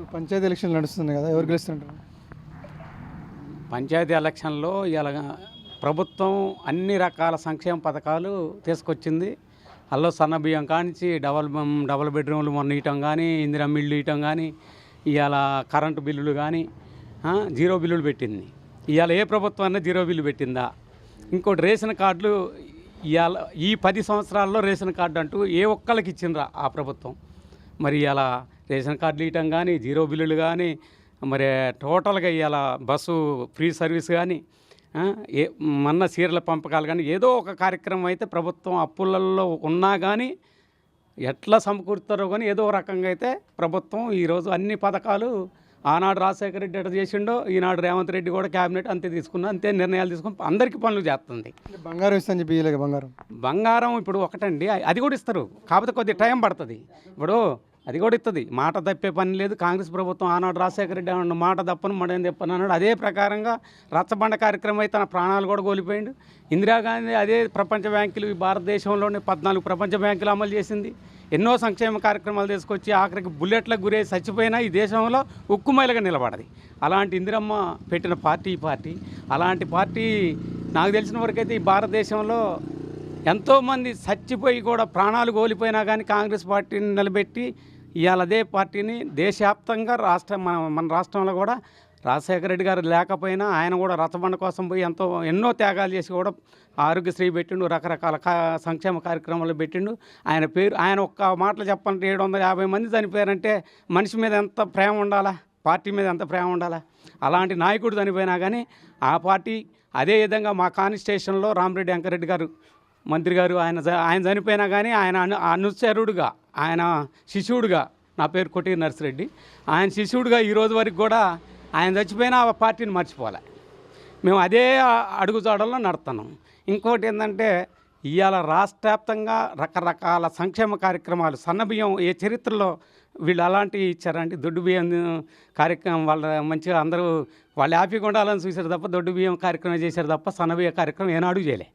ఇప్పుడు పంచాయతీ ఎలక్షన్లు నడుస్తుంది కదా ఎవరు గెలుస్తుంటారు? పంచాయతీ ఎలక్షన్లో ఇలా ప్రభుత్వం అన్ని రకాల సంక్షేమ పథకాలు తీసుకొచ్చింది. అల్లో సన్న బియ్యం కానించి డబల్ డబల్ బెడ్రూమ్లు మొన్న ఇవ్వటం కానీ ఇందిరా మిల్లు ఇవ్వటం కానీ ఇవాళ కరెంటు బిల్లులు కానీ జీరో బిల్లులు పెట్టింది. ఇవాళ ఏ ప్రభుత్వం జీరో బిల్లు పెట్టిందా? ఇంకోటి రేషన్ కార్డులు ఇవాళ ఈ పది సంవత్సరాల్లో రేషన్ కార్డు అంటూ ఏ ఒక్కళ్ళకి ఇచ్చిండ్రా ఆ ప్రభుత్వం? మరి ఇలా రేషన్ కార్డులు ఇవ్వటం కానీ జీరో బిల్లులు కానీ మరి టోటల్గా ఇవాళ బస్సు ఫ్రీ సర్వీస్ కానీ ఏ మన్న చీరల పంపకాలు కానీ ఏదో ఒక కార్యక్రమం అయితే ప్రభుత్వం అప్పులలో ఉన్నా కానీ ఎట్లా సమకూరుతారో కానీ ఏదో రకంగా అయితే ప్రభుత్వం ఈరోజు అన్ని పథకాలు ఆనాడు రాజశేఖర రెడ్డి ఎట్లా చేసిండో ఈనాడు రేవంత్ రెడ్డి కూడా క్యాబినెట్ అంతే తీసుకున్నా అంతే నిర్ణయాలు తీసుకుని అందరికీ పనులు చేస్తుంది. బంగారం ఇస్తా అని చెప్పి ఇయ్యలేక బంగారం? బంగారం ఇప్పుడు ఒకటండి అది కూడా ఇస్తారు. కాకపోతే కొద్ది టైం పడుతుంది. ఇప్పుడు అది కూడా ఇస్తుంది మాట తప్పే పని లేదు. కాంగ్రెస్ ప్రభుత్వం ఆనాడు రాజశేఖర రెడ్డి అన్నాడు మాట తప్పను మడని చెప్పను అన్నాడు. అదే ప్రకారంగా రచ్చబండ కార్యక్రమం అయితే తన ప్రాణాలు కూడా కోల్పోయిండు. ఇందిరాగాంధీ అదే ప్రపంచ బ్యాంకులు ఈ భారతదేశంలోనే పద్నాలుగు ప్రపంచ బ్యాంకులు అమలు చేసింది. ఎన్నో సంక్షేమ కార్యక్రమాలు తీసుకొచ్చి ఆఖరికి బుల్లెట్లకు గురై చచ్చిపోయినా ఈ దేశంలో ఉక్కుమైలుగా నిలబడది. అలాంటి ఇందిరమ్మ పెట్టిన పార్టీ ఈ పార్టీ. అలాంటి పార్టీ నాకు తెలిసిన వరకైతే ఈ భారతదేశంలో ఎంతోమంది చచ్చిపోయి కూడా ప్రాణాలు కోల్పోయినా కానీ కాంగ్రెస్ పార్టీని నిలబెట్టి ఇవాళ అదే పార్టీని దేశవ్యాప్తంగా రాష్ట్ర మన మన రాష్ట్రంలో కూడా రాజశేఖర రెడ్డి గారు లేకపోయినా ఆయన కూడా రథబండ కోసం పోయి ఎంతో ఎన్నో త్యాగాలు చేసి కూడా ఆరోగ్యశ్రీ పెట్టిండు రకరకాల కా సంక్షేమ కార్యక్రమాలు పెట్టిండు. ఆయన పేరు ఆయన ఒక్క మాటలు చెప్పాలంటే ఏడు వందల యాభై మంది చనిపోయారంటే మనిషి మీద ఎంత ప్రేమ ఉండాలా? పార్టీ మీద ఎంత ప్రేమ ఉండాలా? అలాంటి నాయకుడు చనిపోయినా కానీ ఆ పార్టీ అదే విధంగా మా కాన్స్టిట్యూషన్లో రామరెడ్డి వెంకరెడ్డి గారు మంత్రి గారు ఆయన ఆయన చనిపోయినా కానీ ఆయన అను అనుచరుడుగా ఆయన శిష్యుడుగా నా పేరు కొట్టి నర్సిరెడ్డి. ఆయన శిష్యుడుగా ఈరోజు వరకు కూడా ఆయన చచ్చిపోయినా ఆ పార్టీని మర్చిపోలే. మేము అదే అడుగుజాడల్లో నడుతున్నాం. ఇంకోటి ఏంటంటే ఇవాళ రాష్ట్రవ్యాప్తంగా రకరకాల సంక్షేమ కార్యక్రమాలు సన్నబియ్యం ఏ చరిత్రలో వీళ్ళు అలాంటివి ఇచ్చారండి దొడ్డు బియ్యం కార్యక్రమం వాళ్ళ మంచిగా అందరూ వాళ్ళు హ్యాపీగా ఉండాలని చూశారు తప్ప దొడ్డు బియ్యం కార్యక్రమం చేశారు తప్ప సన్నబియ్య కార్యక్రమం ఏనాడు చేయలే.